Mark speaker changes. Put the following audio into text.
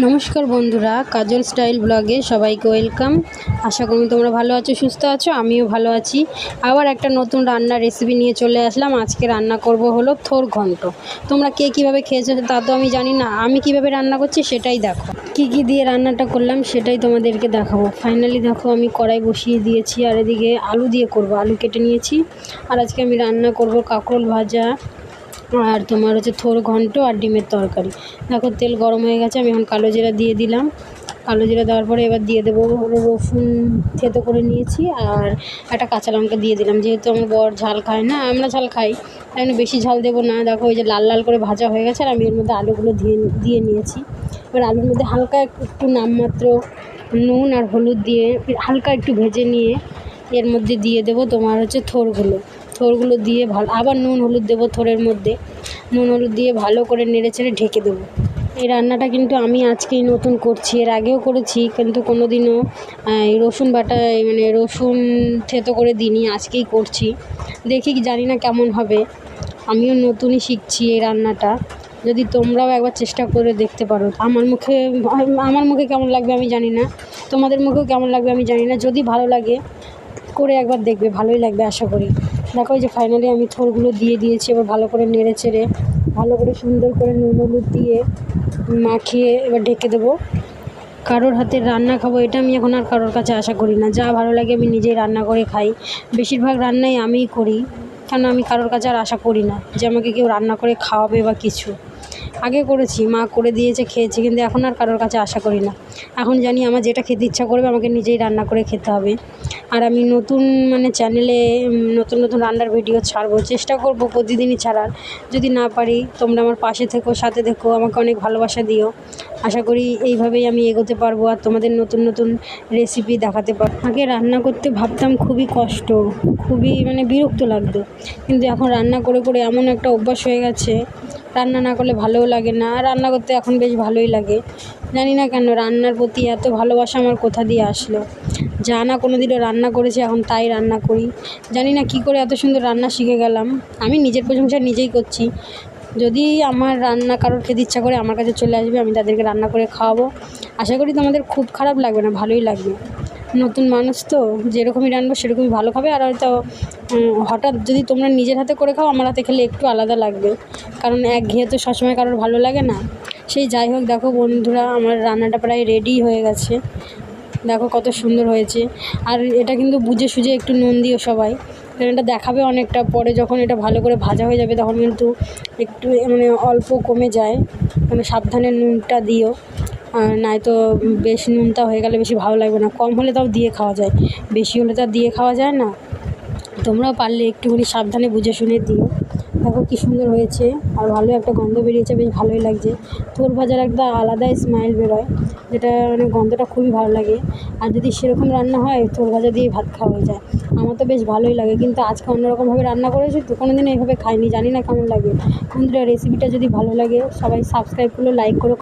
Speaker 1: নমস্কার বন্ধুরা, কাজল স্টাইল ব্লগে সবাইকে ওয়েলকাম। আশা করি তোমরা ভালো আছো, সুস্থ আছো, আমিও ভালো আছি। আবার একটা নতুন রান্নার রেসিপি নিয়ে চলে আসলাম। আজকে রান্না করব হলো থোর ঘন্ট। তোমরা কে কীভাবে খেয়েছো তা তো আমি জানি না। আমি কীভাবে রান্না করছি সেটাই দেখো। কি কি দিয়ে রান্নাটা করলাম সেটাই তোমাদেরকে দেখাবো। ফাইনালি দেখো, আমি কড়াই বসিয়ে দিয়েছি আর এদিকে আলু দিয়ে করব। আলু কেটে নিয়েছি। আর আজকে আমি রান্না করব কাঁকরোল ভাজা। আর তোমার হচ্ছে থোর ঘন্ট আর ডিমের তরকারি। দেখো তেল গরম হয়ে গেছে, আমি এখন কালো জিরা দিয়ে দিলাম। কালো জিরা দেওয়ার পরে এবার দিয়ে দেবো রসুন থেতো করে নিয়েছি আর একটা কাঁচা লঙ্কা দিয়ে দিলাম। যেহেতু আমার বর ঝাল খায় না, আমরা ঝাল খাই, তাই বেশি ঝাল দেবো না। দেখো ওই যে লাল লাল করে ভাজা হয়ে গেছে আর আমি এর মধ্যে আলুগুলো দিয়ে দিয়ে নিয়েছি। এবার আলুর মধ্যে হালকা একটু নামমাত্র নুন আর হলুদ দিয়ে হালকা একটু ভেজে নিয়ে এর মধ্যে দিয়ে দেবো তোমার হচ্ছে থোরগুলো। থোরগুলো দিয়ে ভালো, আবার নুন হলুদ দেবো থোরের মধ্যে। নুন হলুদ দিয়ে ভালো করে নেড়ে চেড়ে ঢেকে দেবো। এই রান্নাটা কিন্তু আমি আজকেই নতুন করছি, এর আগেও করেছি, কিন্তু কোনো দিনও এই রসুন বাটা মানে রসুন থেতো করে দিইনি, আজকেই করছি। দেখি জানি না কেমন হবে। আমিও নতুনই শিখছি এই রান্নাটা। যদি তোমরাও একবার চেষ্টা করে দেখতে পারো। আমার মুখে আমার মুখে কেমন লাগবে আমি জানি না। তোমাদের মুখেও কেমন লাগবে আমি জানি না। যদি ভালো লাগে করে একবার দেখবে, ভালোই লাগবে আশা করি। দেখো যে ফাইনালি আমি থোরগুলো দিয়ে দিয়েছি, এবার ভালো করে নেড়ে চেড়ে, ভালো করে সুন্দর করে নুন হলুদ দিয়ে মাখিয়ে এবার ঢেকে দেবো। কারোর হাতের রান্না খাব, এটা আমি এখন আর কারোর কাছে আশা করি না। যা ভালো লাগে আমি নিজেই রান্না করে খাই। বেশিরভাগ রান্নাই আমিই করি কেন আমি কারোর কাছে আর আশা করি না যে আমাকে কেউ রান্না করে খাওয়াবে বা কিছু। আগে করেছি, মা করে দিয়েছে, খেয়েছি, কিন্তু এখন আর কারোর কাছে আশা করি না। এখন জানি আমার যেটা খেতে ইচ্ছা করবে, আমাকে নিজেই রান্না করে খেতে হবে। আর আমি নতুন মানে চ্যানেলে নতুন নতুন রান্নার ভিডিও ছাড়বো, চেষ্টা করব প্রতিদিনই ছাড়ার। যদি না পারি, তোমরা আমার পাশে থেকো, সাথে থেকো, আমাকে অনেক ভালোবাসা দিও। আশা করি এইভাবেই আমি এগোতে পারব আর তোমাদের নতুন নতুন রেসিপি দেখাতে পারব। আগে রান্না করতে ভাবতাম খুবই কষ্ট, খুবই মানে বিরক্ত লাগতো। কিন্তু এখন রান্না করে করে এমন একটা অভ্যাস হয়ে গেছে, রান্না না করলে ভালোও লাগে না। রান্না করতে এখন বেশ ভালোই লাগে। জানি না কেন রান্নার প্রতি এত ভালোবাসা আমার কোথা দিয়ে আসলো? যা না কোনো দিনও রান্না করেছি, এখন তাই রান্না করি। জানি না কী করে এত সুন্দর রান্না শিখে গেলাম। আমি নিজের প্রশংসা নিজেই করছি। যদি আমার রান্না কারোর খেতে ইচ্ছা করে আমার কাছে চলে আসবে, আমি তাদেরকে রান্না করে খাওয়াবো। আশা করি তোমাদের খুব খারাপ লাগবে না, ভালোই লাগবে। নতুন মানুষ তো, যেরকমই রান্নাবো সেরকমই ভালো খাবে। আর হয়তো হঠাৎ যদি তোমরা নিজের হাতে করে খাও, আমার হাতে খেলে একটু আলাদা লাগবে। কারণ একঘেয়ে তো সবসময় কারোর ভালো লাগে না। সেই যাই হোক, দেখো বন্ধুরা, আমার রান্নাটা প্রায় রেডি হয়ে গেছে। দেখো কত সুন্দর হয়েছে। আর এটা কিন্তু বুঝে সুঝে একটু নুন দিও সবাই। কারণ এটা দেখাবে অনেকটা, পরে যখন এটা ভালো করে ভাজা হয়ে যাবে তখন কিন্তু একটু মানে অল্প কমে যায়। মানে সাবধানে নুনটা দিও। নাই তো বেশি নুনটা হয়ে গেলে বেশি ভালো লাগবে না। কম হলে তাও দিয়ে খাওয়া যায়। বেশি হলে তো দিয়ে খাওয়া যায় না। তোমরাও পারলে একটুখানি সাবধানে বুঝে শুনে দিও। দেখো কী সুন্দর হয়েছে আর ভালো একটা গন্ধ বেরিয়েছে, বেশ ভালোই লাগছে। তোর ভাজার একটা আলাদাই স্মাইল বেরোয়, যেটা মানে গন্ধটা খুবই ভালো লাগে। আর যদি সেরকম রান্না হয়, তোর ভাজা দিয়ে ভাত খাওয়া হয়ে যায়। আমার তো বেশ ভালোই লাগে, কিন্তু আজকে অন্যরকমভাবে রান্না করেছি, তো কোনো দিন এইভাবে খাইনি, জানি না কেমন লাগে। বন্ধুরা রেসিপিটা যদি ভালো লাগে, সবাই সাবস্ক্রাইব করল লাইক করো